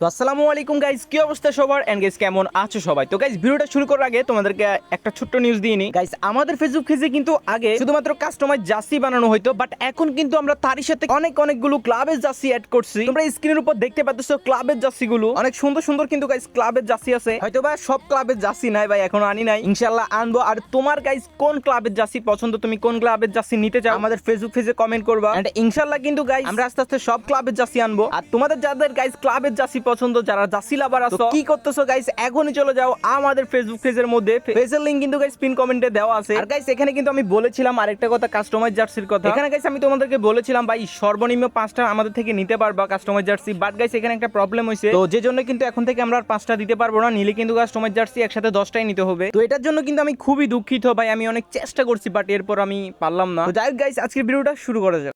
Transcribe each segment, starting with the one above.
তো আসসালামু আলাইকুম গাইস কি অবস্থা সবার? এন্ড গাইস কেমন আছো সবাই? তো গাইস ভিডিওটা শুরু করার আগে তোমাদেরকে একটা ছোট্ট নিউজ দিয়ে নিই। গাইস আমাদের ফেসবুক পেজে কিন্তু আগে শুধুমাত্র কাস্টমাইজ জার্সি বানানো হতো বাট এখন কিন্তু আমরা তারই সাথে অনেক অনেকগুলো ক্লাবের জার্সি অ্যাড করছি। তোমরা স্ক্রিনের উপর দেখতে পাচ্ছ ক্লাবের জার্সি গুলো অনেক সুন্দর সুন্দর কিন্তু গাইস ক্লাবের জার্সি আছে। হয়তো বা সব ক্লাবের জার্সি নাই ভাই, এখনও আনি নাই। ইনশাল্লাহ আনব। আর তোমার গাইজ কোন ক্লাবের জার্সি পছন্দ? তুমি কোন ক্লাবের জার্সি নিতে চাও? আমাদের ফেসবুক পেজে কমেন্ট করবা। এন্ড ইনশাআল্লাহ কিন্তু গাইস আমরা আস্তে আস্তে সব ক্লাবের জার্সি আনব। আর তোমাদের যাদের গাইস ক্লাবের জার্সি পছন্দ যারা জার্সি লাভার আছো। কি করতেছো গাইস এখনই চলে যাও আমাদের ফেসবুক পেজের মধ্যে। পেজের লিংক কিন্তু গাইস পিন কমেন্টে দেওয়া আছে। আর গাইস এখানে কিন্তু আমি বলেছিলাম আরেকটা কথা কাস্টমাইজ জার্সির কথা। এখানে গাইস আমি তোমাদেরকে বলেছিলাম ভাই সর্বনিম্ন পাঁচটা আমাদের থেকে নিতে পারবা কাস্টমাইজ জার্সি বাট গাইস এখানে একটা প্রবলেম হয়েছে তো যে জন্য কিন্তু এখন থেকে আমরা আর পাঁচটা দিতে পারব না নিলে কিন্তু কাস্টমাইজ জার্সি একসাথে দশটাই নিতে হবে। তো এটার জন্য কিন্তু আমি খুবই দুঃখিত ভাই আমি অনেক চেষ্টা করছি বাট এরপর আমি পারলাম না। তো যাই হোক গাইস আজকের ভিডিওটা শুরু করা যাক।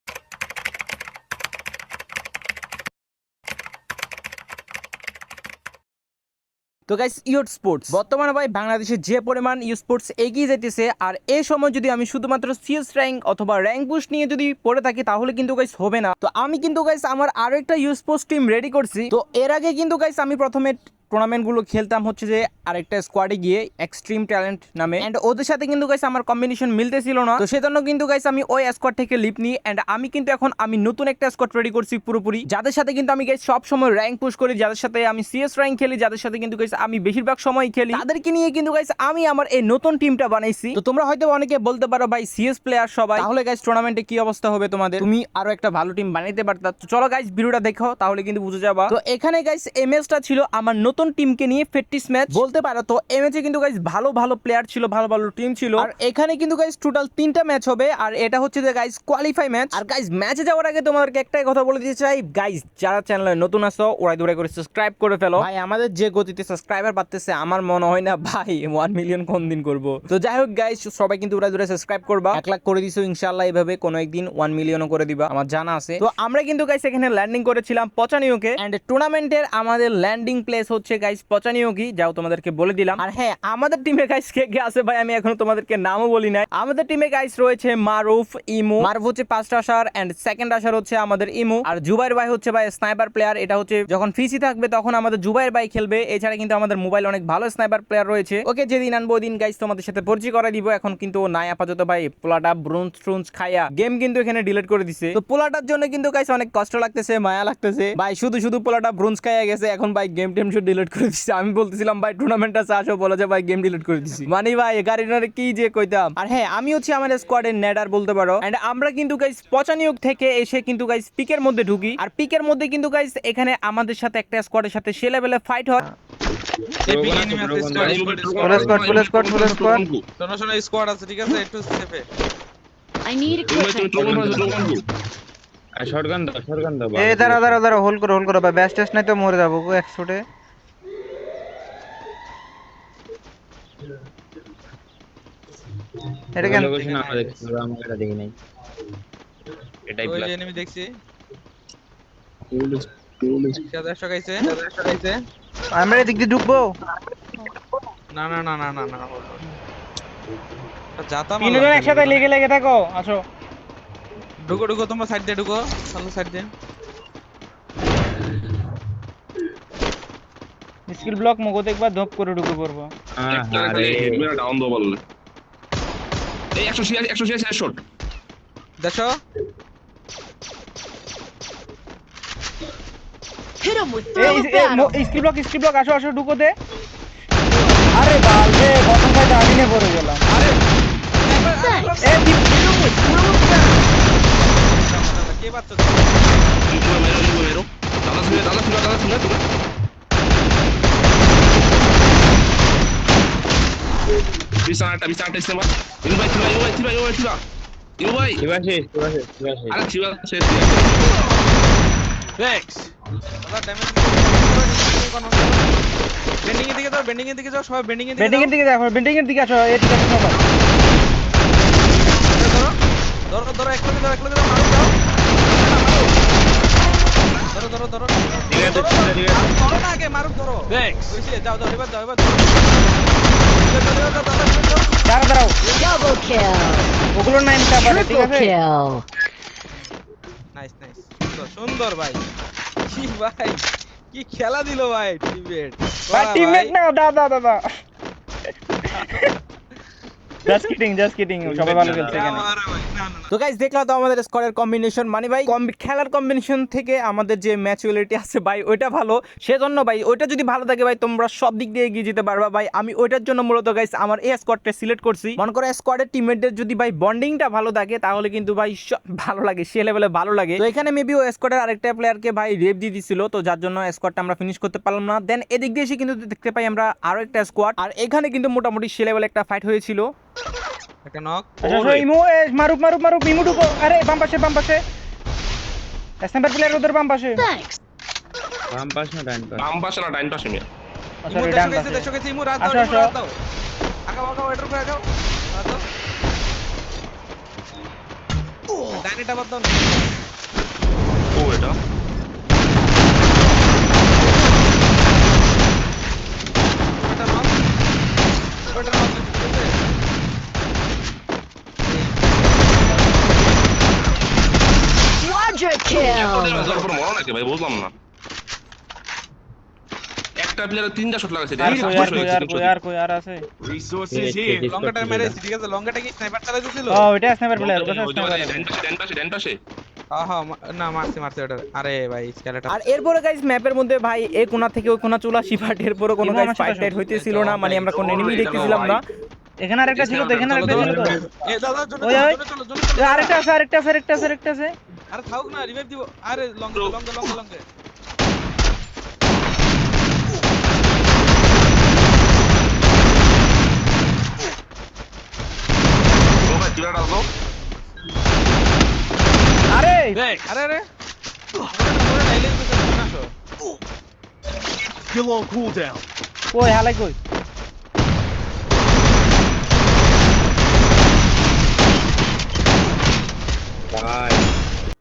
তো গাইস ইউথ স্পোর্টস বর্তমানে ভাই বাংলাদেশে যে পরিমাণ ইউ স্পোর্টস এগিয়ে যেতেছে, আর এই সময় যদি আমি শুধুমাত্র সিএস র্যাঙ্ক অথবা র্যাঙ্ক বুস্ট নিয়ে যদি পড়ে থাকি, তাহলে কিন্তু গাইস হবে না। তো আমি কিন্তু গাইস আমার আরও একটা ইউ স্পোর্টস টিম রেডি করছি। তো এর আগে কিন্তু গাইস আমি প্রথমে টুর্নামেন্টগুলো খেলতাম হচ্ছে যে আরেকটা স্কোয়াডে গিয়ে এক্সট্রিম ট্যালেন্ট নামে। এন্ড ওদের সাথে কিন্তু গাইস আমার কম্বিনেশন মিলতেছিল না। তো সেজন্য কিন্তু গাইস আমি ওই স্কোয়াড থেকে লিপ নিই। এন্ড আমি কিন্তু এখন আমি নতুন একটা স্কোয়াড রেডি করছি পুরোপুরি। যাদের সাথে কিন্তু আমি গাইস সব সময় র্যাঙ্ক পুশ করি, যাদের সাথে আমি সিএস র্যাঙ্ক খেলি, যাদের সাথে কিন্তু গাইস আমি বেশিরভাগ সময় খেলি। তাদেরকে নিয়ে কিন্তু গাইস আমি আমার এই নতুন টিমটা বানাইছি। তো তোমরা হয়তো অনেকে বলতে পারো, ভাই সিএস প্লেয়ার সবাই। তাহলে গাইস টুর্নামেন্টে কি অবস্থা হবে তোমাদের? তুমি আরও একটা ভালো টিম বানাইতে পারতা। তো চলো গাইস ভিডিওটা দেখো, তাহলে কিন্তু বুঝে যাবা। তো এখানে গাইস এমএসটা ছিল আমার নতুন টিমকে নিয়ে প্র্যাকটিস ম্যাচ। বলতে পারো তো এমএচে কিন্তু গাইস ভালো ভালো প্লেয়ার ছিল ভালো ভালো টিম ছিল। আর এখানে কিন্তু গাইস টোটাল তিনটা ম্যাচ হবে আর এটা হচ্ছে যে গাইস কোয়ালিফাই ম্যাচ আর গাইস ম্যাচে যাওয়ার আগে তোমাদেরকে একটাই কথা বলে দিতে চাই গাইস যারা চ্যানেলে নতুন আসো ওরাই দৌড়াই করে সাবস্ক্রাইব করে ফেলো। ভাই আমাদের যে গতিতে সাবস্ক্রাইবার বাড়তেছে আমার মনে হয় না ভাই ওয়ান মিলিয়ন কোন দিন করব। তো যাই হোক গাইস সবাই কিন্তু উড়াই দৌড়াই সাবস্ক্রাইব করবা। এক লাখ করে দিছো ইনশাল্লাহ এইভাবে কোনো একদিন ওয়ান মিলিয়নও করে দিবা আমার জানা আছে। তো আমরা কিন্তু গাইস এখানে ল্যান্ডিং করেছিলাম পচানিওকে। অ্যান্ড টুর্নামেন্টের আমাদের ল্যান্ডিং প্লেস হচ্ছে গাইস পচানিওকি যাও তোমাদেরকে বলে দিলাম। আর হ্যাঁ আমাদের টিমে গাইস কে কে আছে ভাই? আমি এখনও তোমাদেরকে নামও বলি নাই। আমাদের টিমে গাইস রয়েছে মারুফ, ইমু। মারুফ হচ্ছে ফার্স্ট আসার এন্ড সেকেন্ড আসার হচ্ছে আমাদের ইমু। আর জুবাইর ভাই হচ্ছে ভাই স্নাইপার প্লেয়ার এটা হচ্ছে যখন ফিসি থাকবে তখন আমাদের জুবাইর ভাই খেলবে। এছাড়া কিন্তু আমাদের মোবাইল অনেক ভালো স্নাইপার প্লেয়ার রয়েছে। ওকে, যেদিন আনব ওই দিন গাইস তোমাদের সাথে পরিচয় করে দিব। এখন কিন্তু নাই আপাতত ভাই। পোলাটা ব্রুঞ্জ ট্রুঞ্জ খাইয়া গেম কিন্তু এখানে ডিলিট করে দিছে। তো পোলাটার জন্য কিন্তু গাইস অনেক কষ্ট লাগতেছে, মায়া লাগতেছে। ভাই, শুধু শুধু পোলাটা ব্রুঞ্জ খাইয়া গেছে। এখন ভাই গেম টেম শুধু ডিলিট করে দিছে আমি বলতেছিলাম ভাই টুর্নামেন্টটা আসো বলে যে ভাই গেম ডিলিট করে দিছি মানে ভাই গাড়িটারে কি যে কইতাম আর হ্যাঁ আমি হচ্ছে আমাদের স্কোয়াডের নেডার বলতে পারো এন্ড আমরা কিন্তু গাইস পচানিয়োগ থেকে এসে কিন্তু গাইস পিকের মধ্যে ঢুকি আর পিকের মধ্যে কিন্তু গাইস এখানে আমাদের সাথে একটা স্কোয়াডের সাথে সে লেভেলে ফাইট হয় squad full squad full squad শোনো শোনো স্কোয়াড আছে ঠিক আছে একটু সেফে I need শটগান দাও শটগান দাও এ দাঁড়া দাঁড়া দাঁড়া হোল্ড করো হোল্ড করো ভাই ব্যাস টেস্ট নাই তো মরে যাব গো একশোটে এটা কেন? লোকেশন আমরা দেখছি আমরা এটা দেখি নাই। এটাই প্লাস যে এনিমি দেখছি। সাদা একশো সাদা একশো আমরা এদিক দিয়ে ঢুকবো? না না না না না না যাতা তিনজন একসাথে লেগে লেগে থাকো আসো। ঢুকো ঢুকো তোমরা সাইড দিয়ে ঢুকো। চালো সাইড দিয়ে। স্কিল ব্লক মগো একবার ধপ করে ঢুকে পড়ব। একটা খালি রে। মেরে ডাউন দাও বললে এই শট দেখো। ব্লক ব্লক আসো আসো ঢুকো দে। আরে বাল রে আমিনে পড়ে গেলাম. এ. কে দাদা শুনে দাদা শুনে দাদা শুনে তুমি বিছানা একটা বিছানা একটা ইস্তেমা ইনু ভাই থিবা ইনু ভাই থিবা ইনু ভাই থিবা ইনু ভাই শিবাশিস শিবাশিস শিবাশিস আরে থিবা শেষ থ্যাঙ্কস দাদা ড্যামেজ বেন্ডিং এর দিকে যাও বেন্ডিং এর দিকে যাও সবাই বেন্ডিং এর দিকে বেন্ডিং এর দিকে দেখো বেন্ডিং এর দিকে আসো এই দিকে আসো সবাই। ধরো ধরো ধরো এক লগে ধরো এক লগে ধরো মারো দাও ধরো ধরো ধরো ধরো, না আগে মারো ধরো থ্যাঙ্কস যাও যাও এবার যাও এবার যাও। দাঁড়াও। ঠিক আছে? নাইস নাইস সুন্দর সুন্দর ভাই। কি ভাই। কি খেলা দিল ভাই টিমমেট ভাই টিমমেট না দাদা দাদা জাস্ট কিডিং জাস্ট কিডিং সবাই ভালো খেলছে এখানে। তো গাইজ দেখলাম তো আমাদের স্কোয়ারের কম্বিনেশন মানে ভাই খেলার কম্বিনেশন থেকে আমাদের যে ম্যাচুয়ালিটি আছে ভাই ওইটা ভালো। সেজন্য ভাই ওইটা যদি ভালো থাকে ভাই তোমরা সব দিক দিয়ে এগিয়ে যেতে পারবা। ভাই আমি ওইটার জন্য মূলত গাইজ আমার এই স্কোয়াডটা সিলেক্ট করছি। মনে করো স্কোয়াডের টিমমেটদের যদি ভাই বন্ডিংটা ভালো থাকে তাহলে কিন্তু ভাই সব ভালো লাগে সে লেভেলে ভালো লাগে। তো এখানে মেবি ও স্কোয়াডের আরেকটা প্লেয়ারকে ভাই রেপ দিয়ে দিছিল তো যার জন্য স্কোয়াডটা আমরা ফিনিশ করতে পারলাম না। দেন এদিক দিয়ে এসে কিন্তু দেখতে পাই আমরা আরও একটা স্কোয়াড আর এখানে কিন্তু মোটামুটি সে লেভেলে একটা ফাইট হয়েছিল। একটা নক আচ্ছা ইমু এ, মারুক মারুক মারুক মিমু ঢুকো। আরে বাম পাশে বাম পাশে। স্নাইপার প্লেয়ার ওদের বাম পাশে. বাম পাশে না ডান পাশে? বাম পাশে না ডান পাশে মিয়া। আচ্ছা ডান পাশে। দেখো গেছে ইমু রাত দাও ইমু রাত দাও। আগাও আগাও এটার করে আগাও রাত দাও। ডানেটা বাদ দাও না। ও এটা ওটা নক ওটা নক ঠিক আছে Quadra এত kill. damage মরো নাকি ভাই বুঝলাম না। একটা প্লেয়ার তিনটা শট লাগাইছে আর কই আর কই আর কই আর কই আর আছে? Resources here. লঙ্গাটা মেরেছি ঠিক আছে লঙ্গাটা কি স্নাইপার চালাইতেছিল ও ওইটা স্নাইপার প্লেয়ার যে স্নাইপার পাশে ডাইন পাশে না মারছি মারছি ওটা আরে ভাই স্কেলেটা আর এরপরে গাইস ম্যাপের মধ্যে ভাই এ কোনা থেকে ওই কোনা চলে আসি বাট এরপরে কোনো গাইস ফাইট টাইট হইতেছিল না মানে আমরা কোনো এনিমি দেখতেছিলাম না। এখানে আরেকটা ছিল তো এখানে আরেকটা ছিল তো। ওই, আরেকটা আছে আরেকটা আছে আরেকটা আছে আরেকটা আছে। আরে থাকুক না রিভাইভ দিব। আরে লং লং লং লং আরে! আরে আরে! ওরে ডাইলে দিতে আসো কই হালাই কই? ভাই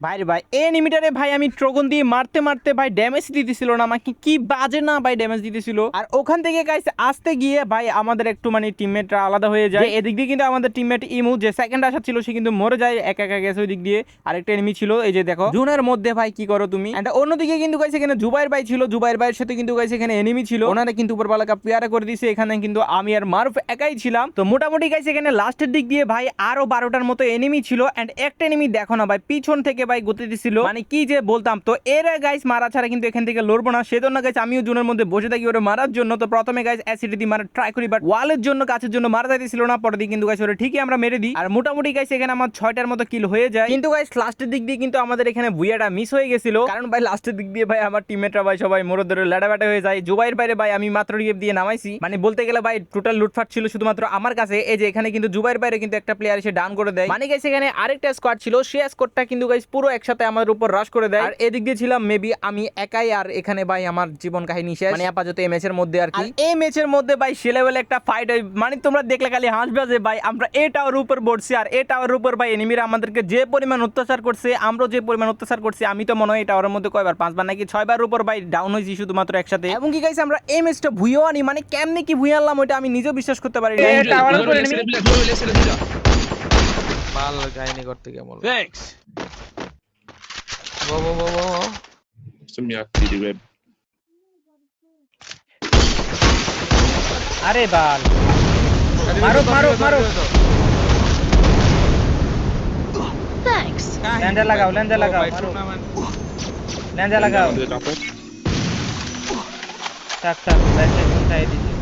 ভাই রে ভাই এ এনিমিটারে ভাই আমি ট্রগন দিয়ে মারতে মারতে ভাই ড্যামেজ দিতেছিল না আমাকে কি বাজে না ভাই ড্যামেজ দিতেছিল। আর ওখান থেকে গাইস আসতে গিয়ে ভাই আমাদের একটু মানে টিমমেটরা আলাদা হয়ে যায়। এদিক দিয়ে কিন্তু আমাদের টিমমেট ইমু যে সেকেন্ড আসা ছিল সে কিন্তু মরে যায় একা একা গেছে ওই দিক দিয়ে। আরেকটা এনিমি ছিল এই যে দেখো। জুনের মধ্যে ভাই কি করো তুমি? And অন্যদিকে কিন্তু গাইস এখানে জুবাইর ভাই ছিল জুবাইর ভাইয়ের সাথে কিন্তু গাইস এখানে এনিমি ছিল। ওনারা কিন্তু উপরবালাকা পেয়ারা করে দিয়েছে এখানে কিন্তু আমি আর মারুফ একাই ছিলাম। তো মোটামুটি গাইস এখানে লাস্টের দিক দিয়ে ভাই আরও বারোটার মতো এনিমি ছিল। এন্ড একটা এনিমি দেখো না ভাই পিছন থেকে ভাই গতি দিছিল। মানে কি যে বলতাম, তো এর গাইস মারা ছাড়া কিন্তু এখান থেকে লড়বো না। সেজন্য গাইস আমিও জুনের মধ্যে বসে থাকি ওরে মারার জন্য। তো প্রথমে গাইস অ্যাসিড দিয়ে মারা ট্রাই করি বাট ওয়ালের জন্য কাছের জন্য মারা যাইতেছিল না। পরে দিকে কিন্তু গাইস ওরে ঠিকই আমরা মেরে দিই। আর মোটামুটি গাইস এখানে আমার ছয়টার মতো কিল হয়ে যায়। কিন্তু গাইস লাস্টের দিক দিয়ে কিন্তু আমাদের এখানে বুয়াটা মিস হয়ে গেছিল। কারণ ভাই লাস্টের দিক দিয়ে ভাই আমার টিমমেটরা ভাই সবাই মোড় ধরে ল্যাডাবাটা হয়ে যায়। জুবাইয়ের বাইরে ভাই আমি মাত্র রিয়েপ দিয়ে নামাইছি। মানে বলতে গেলে ভাই টোটাল লুটফাট ছিল শুধুমাত্র আমার কাছে। এই যে এখানে কিন্তু জুবাইয়ের বাইরে কিন্তু একটা প্লেয়ার এসে ডাউন করে দেয়। মানে গাইস এখানে আরেকটা স্কোয়াড ছিল। সেই স্কোয়াডটা কিন্তু গাইস পুরো একসাথে আমাদের উপর রাশ করে দেয় আর এদিক দিয়ে ছিলাম মেবি আমি একাই আর এখানে ভাই আমার জীবন কাহিনী শেষ মানে আপাতত এই ম্যাচের মধ্যে আর কি এই ম্যাচের মধ্যে ভাই সে লেভেলে একটা ফাইট হয় মানে তোমরা দেখলে খালি হাসবে যে ভাই আমরা এ টাওয়ার উপর বসছি আর এ টাওয়ার উপর ভাই এনিমিরা আমাদেরকে যে পরিমাণ অত্যাচার করছে আমরা যে পরিমাণ অত্যাচার করছি আমি তো মনে হয় এই টাওয়ারের মধ্যে কয়বার পাঁচবার নাকি ছয়বার উপর ভাই ডাউন হয়েছি শুধুমাত্র একসাথে এবং কি গাইছে আমরা এই ম্যাচটা ভুইও আনি মানে কেমনে কি ভুই আনলাম ওইটা আমি নিজেও বিশ্বাস করতে পারি না। পাল কাহিনী করতে কেমন থ্যাঙ্কস ও ও ও ও মিয়া কি দিবে আরে বাল মারুক, মারুক, মারুক। Thanks. ল্যান্ডার লাগাও, ল্যান্ডার লাগাও, মারো। ল্যান্ডা লাগাও টাক টাক ব্যাটে উঠাই দিছি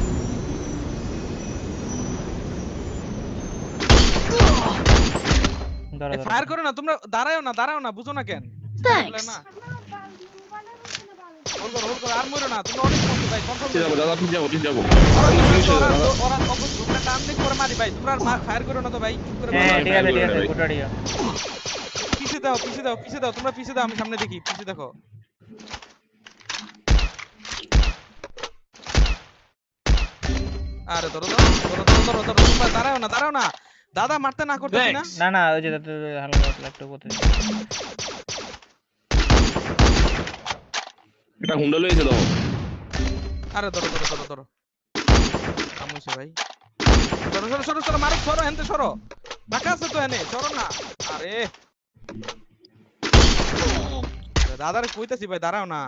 ধরো ধরো ফায়ার করো না তোমরা দাঁড়াও না দাঁড়াও না বুঝো না কেন Thanks. দাও দাও দাও তোমরা দাও আমি সামনে দেখি দেখো। আরে ধরো ধরো ধরো ধরো ধরো ধরো তোমরা দাঁড়াও না দাঁড়াও না। দাদা মারতে না করতে না? না না ওই যে হালকা একটু করতে এটা হুন্ডা লইছে দাও আরে ধরো ধরো ধরো ধরো। আমুছে ভাই। সরো সরো সরো সরো মারো সরো হেনতে সরো। টাকা আছে তো এনে সরো না। আরে। দাদারে কইতাছি ভাই দাঁড়াও না।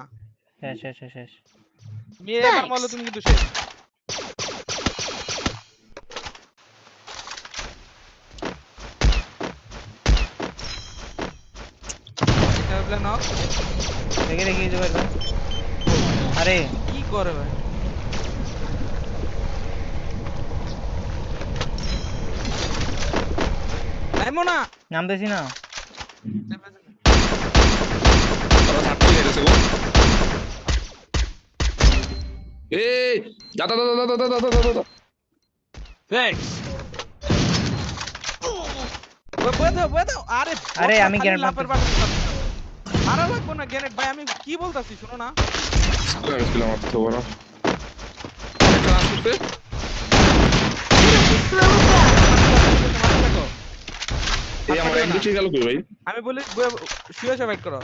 শেষ শেষ শেষ শেষ। মেয়ে এবার Thanks. তুমি কিন্তু শেষ। এটা plan off। দেখে দেখি জুবাইর ভাই আরে। কি করে ভাই? নাইমো না নামতেছি না। এই দাদা দাদা দাদা দাদা দাদা দাদা থ্যাঙ্কস আরে আরে, আমি খালি আরে লাগবো না গ্রেনেড ভাই আমি কি বলতাছি শোনো না। ছিলাম তো বড় ভাই? আমি বলি শুয়ে করো।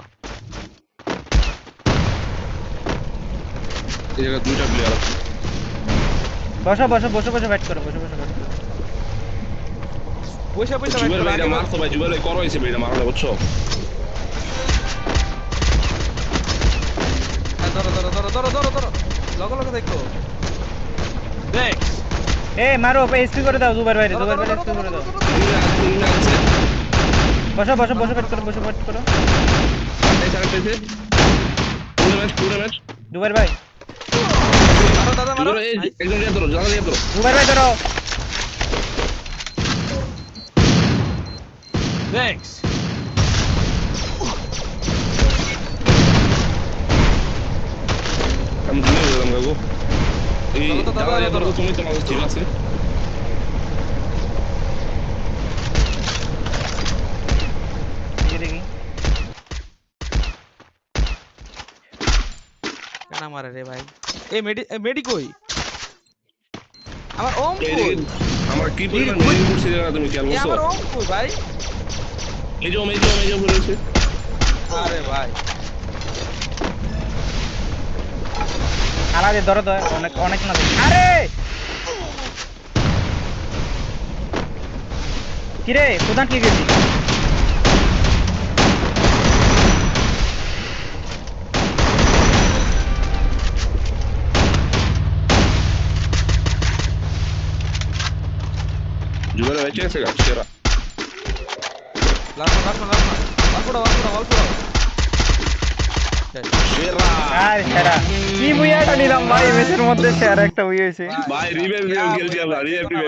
এই জায়গায় দুইটা প্লেয়ার আছে। বসো বসো বসো বসো ব্যাট করো বসো বসো ব্যাট করো বসে বসে বাইট জুবের করো ভাইটা আগে মারতো ভাই ভাই করো ভাইটা মারলে বুঝছ? ধরো ধরো ধরো ধরো ধরো ধরো। লগে লগে দেখো। থ্যাঙ্কস এ মারো এসপি করে দাও জুবাইর ভাই জুবাইর ভাই এসপি করে দাও। বসো বসো বসো ব্যাট করো বসো ব্যাট করো। জুবাইর ভাই জুবাইর ভাই ধরো থ্যাঙ্কস জুনে এই ধরো। ধরো তুমি তো ঠিক আছে দেখি মারে রে ভাই এই মেডি মেডি কই আমার ওম কই আমার কি পরিমাণ মেডিকেল করছে জানা তুমি খেয়াল করছ আমার ওম কই ভাই এই যে এই যে এই যে বলেছে আরে ভাই আলাদা ধরো তো অনেক অনেক না দেখি। আরে কিরে প্রধান কি গেছি জুবের ভাই চেয়েছে গা সেরা লাস্ট লাস্ট লাস্ট অল্পড়ো অল্পড়ো অল্পড়ো সেরা আর সেরা। কি বুইয়াটা নিলাম? ভাই মেসের মধ্যে সেরা একটা বুই হয়েছে। ভাই রিভেঞ্জ গেম খেলছি আমরা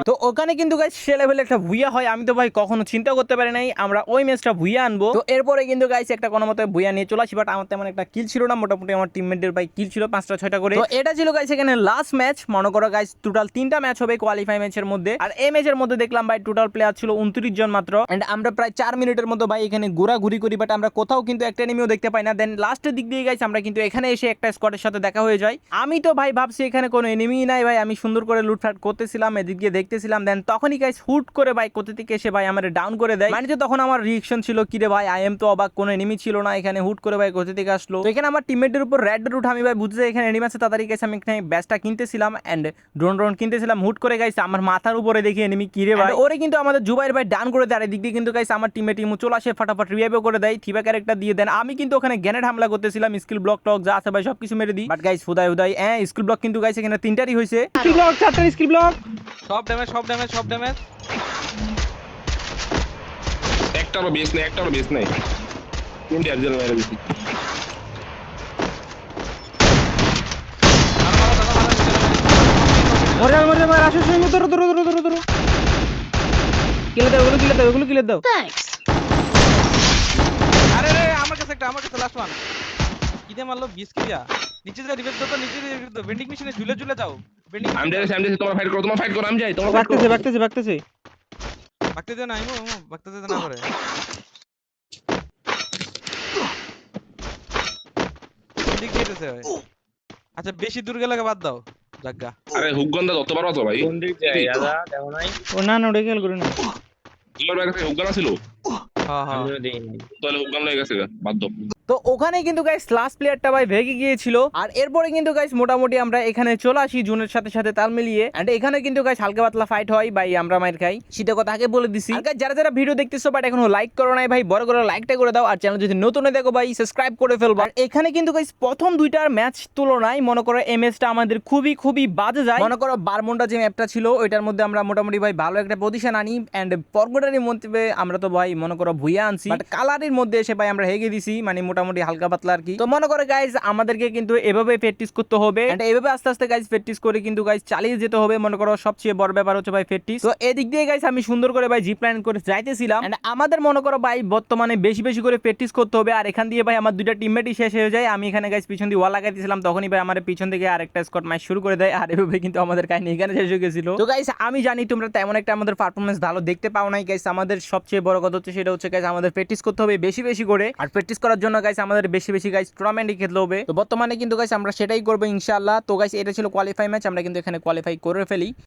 তো ওখানে কিন্তু গাইস সে লেভেলে একটা ভুইয়া হয় আমি তো ভাই কখনো চিন্তা করতে পারি নাই। আমরা ওই ম্যাচটা ভুইয়া আনব। তো এরপরে কিন্তু গাইস একটা কোনো মতে ভুইয়া নিয়ে চলে আসি বাট আমার তেমন একটা কিল ছিল না। মোটামুটি আমার টিমমেটদের ভাই কিল ছিল পাঁচটা ছয়টা করে। তো এটা ছিল গাইস এখানে লাস্ট ম্যাচ মনে করো গাইস টোটাল তিনটা ম্যাচ হবে কোয়ালিফাই ম্যাচের মধ্যে। আর এই ম্যাচের মধ্যে দেখলাম ভাই টোটাল প্লেয়ার ছিল উনত্রিশ জন মাত্র। এন্ড আমরা প্রায় চার মিনিটের মতো ভাই এখানে ঘোরাঘুরি করি বাট আমরা কোথাও কিন্তু একটা এনিমিও দেখতে পাই না। দেন লাস্টের দিক দিয়ে গাইস আমরা কিন্তু এখানে এসে একটা স্কোয়াডের সাথে দেখা হয়ে যায়। আমি তো ভাই ভাবছি এখানে কোনো এনিমি নাই ভাই আমি সুন্দর করে লুটফাট করতেছিলাম এদিক দিয়ে দেখতেছিলাম দেন তখনই গাইস হুট করে ভাই কোথা থেকে এসে ভাই আমার ডাউন করে দেয়। মানে যে তখন আমার রিয়েকশন ছিল কি রে ভাই আই এম তো অবাক কোনো এনিমি ছিল না এখানে। হুট করে ভাই কোথা থেকে আসলো। তো এখানে আমার টিমমেটের উপর রেড রুট আমি ভাই বুঝতে এখানে এনিমি আছে তাড়াতাড়ি গেছে আমি এখানে ব্যাসটা কিনতেছিলাম এন্ড ড্রোন ড্রোন কিনতেছিলাম। হুট করে গাইছে আমার মাথার উপরে দেখি এনিমি কি রে ভাই? ওরে কিন্তু আমাদের জুবাইর ভাই ডান করে দেয় আর এদিক দিয়ে কিন্তু গাইছে আমার টিমে টিম চলে আসে ফাটাফাট রিভাইভও করে দেয় থিবা ক্যারেক্টার দিয়ে। দেন আমি কিন্তু ওখানে গ্যানেট হামলা করতেছিলাম স্কিল ব্লক টক যা আছে ভাই সবকিছু মেরে দিই। বাট গাইস হুদাই হুদাই হ্যাঁ স্কিল ব্লক কিন্তু গাইছে এখানে তিনটারই হয়েছে। স্কিল ব্লক চারটা স্কিল ব্লক। সব ড্যামেজ সব ড্যামেজ সব ড্যামেজ একটারও বেস নেই একটারও বেস নেই। তিনটে একজন মেরে দিচ্ছি মরে যাবে মরে যাবে আসো আসো ধরো ধরো ধরো ধরো ধরো। কিলে দাও ওগুলো কিলে দাও ওগুলো কিলে দাও। Thanks. আরে রে আমার কাছে একটা আমার কাছে লাস্ট ওয়ান কি দিয়ে মারলো 20 কি দিয়া নিচে যা রিভেঞ্জ দাও তো নিচে রিভেঞ্জ দাও বেন্ডিং মেশিনে ঝুলে ঝুলে যাও। বেন্ডিং আমি যাই আমি যাই তোমার ফাইট করো তোমার ফাইট করো আমি যাই তোমার ফাইট করো। বাগতেছে বাগতেছে বাগতেছে বাকতে দে না আইমো দে না করে। ঠিক যেতেছে ভাই। আচ্ছা বেশি দূর গেলে বাদ দাও। জাগা আরে হুকগন্দা যত পারো তো ভাই। কোন দিক যায় দাদা দেখো নাই ও না না ওটা করে না। তোমার ব্যাগ থেকে হুকগান ছিল? হ্যাঁ হ্যাঁ। তাহলে হুকগান লেগে গেছে বাদ দাও। তো ওখানে কিন্তু গাইস লাস্ট প্লেয়ারটা ভাই ভেগে গিয়েছিল। আর এরপরে কিন্তু গাইস মোটামুটি আমরা এখানে চলে আসি জুনের সাথে সাথে তাল মিলিয়ে। এন্ড এখানে কিন্তু গাইস হালকা পাতলা ফাইট হয়, ভাই আমরা মাইর খাই। সেটা কথা আগে বলে দিছি। যারা যারা ভিডিও দেখতেছো বাট এখনও লাইক করো নাই ভাই, বড় করে লাইকটা করে দাও। আর চ্যানেল যদি নতুন দেখো ভাই সাবস্ক্রাইব করে ফেলব। আর এখানে কিন্তু গাইস প্রথম দুইটার ম্যাচ তুলনায় মনে করো এমএসটা আমাদের খুবই খুবই বাজে যায়। মনে করো বারমুন্ডা যে ম্যাপটা ছিল, ওইটার মধ্যে আমরা মোটামুটি ভাই ভালো একটা পজিশন আনি। এন্ড পরগোটারির মধ্যে আমরা তো ভাই মনে করো ভুইয়া আনছি। বাট কালারের মধ্যে এসে ভাই আমরা হেগে দিছি। মানে মোটামুটি হালকা পাতলা আর কি। তো মনে করো গাইজ আমাদেরকে কিন্তু এভাবে প্র্যাকটিস করতে হবে। এভাবে আস্তে আস্তে গাইজ প্র্যাকটিস করে কিন্তু গাইজ চালিয়ে যেতে হবে। মনে করো সবচেয়ে বড় ব্যাপার হচ্ছে ভাই প্র্যাকটিস তো এদিক দিয়ে গাইজ আমি সুন্দর করে ভাই জিপ লাইন করে যাইতেছিলাম। আমাদের মনে করো ভাই বর্তমানে বেশি বেশি করে প্র্যাকটিস করতে হবে। আর এখান দিয়ে ভাই আমার দুইটা টিমমেটই শেষ হয়ে যায়। আমি এখানে গাইজ পিছন দিয়ে ওয়াল লাগাইতেছিলাম। তখনই ভাই আমার পিছন থেকে আরেকটা স্কট ম্যাচ শুরু করে দেয়। আর এভাবে কিন্তু আমাদের কাহিনী এখানে শেষ হয়ে গেছিল। তো গাইজ আমি জানি তোমরা তেমন একটা আমাদের পারফরমেন্স ভালো দেখতে পাও নাই। গাইজ আমাদের সবচেয়ে বড় কথা হচ্ছে সেটা হচ্ছে গাইজ আমাদের প্র্যাকটিস করতে হবে বেশি বেশি করে। আর প্র্যাকটিস করার জন্য গাইজ আমাদের বেশি বেশি গাইজ টুর্নামেন্টে খেলতে হবে। তো বর্তমানে কিন্তু গাইজ আমরা সেটাই করব ইনশাআল্লাহ। তো গাইস এটা ছিল কোয়ালিফাই ম্যাচ আমরা কিন্তু এখানে কোয়ালিফাই করে ফেলি।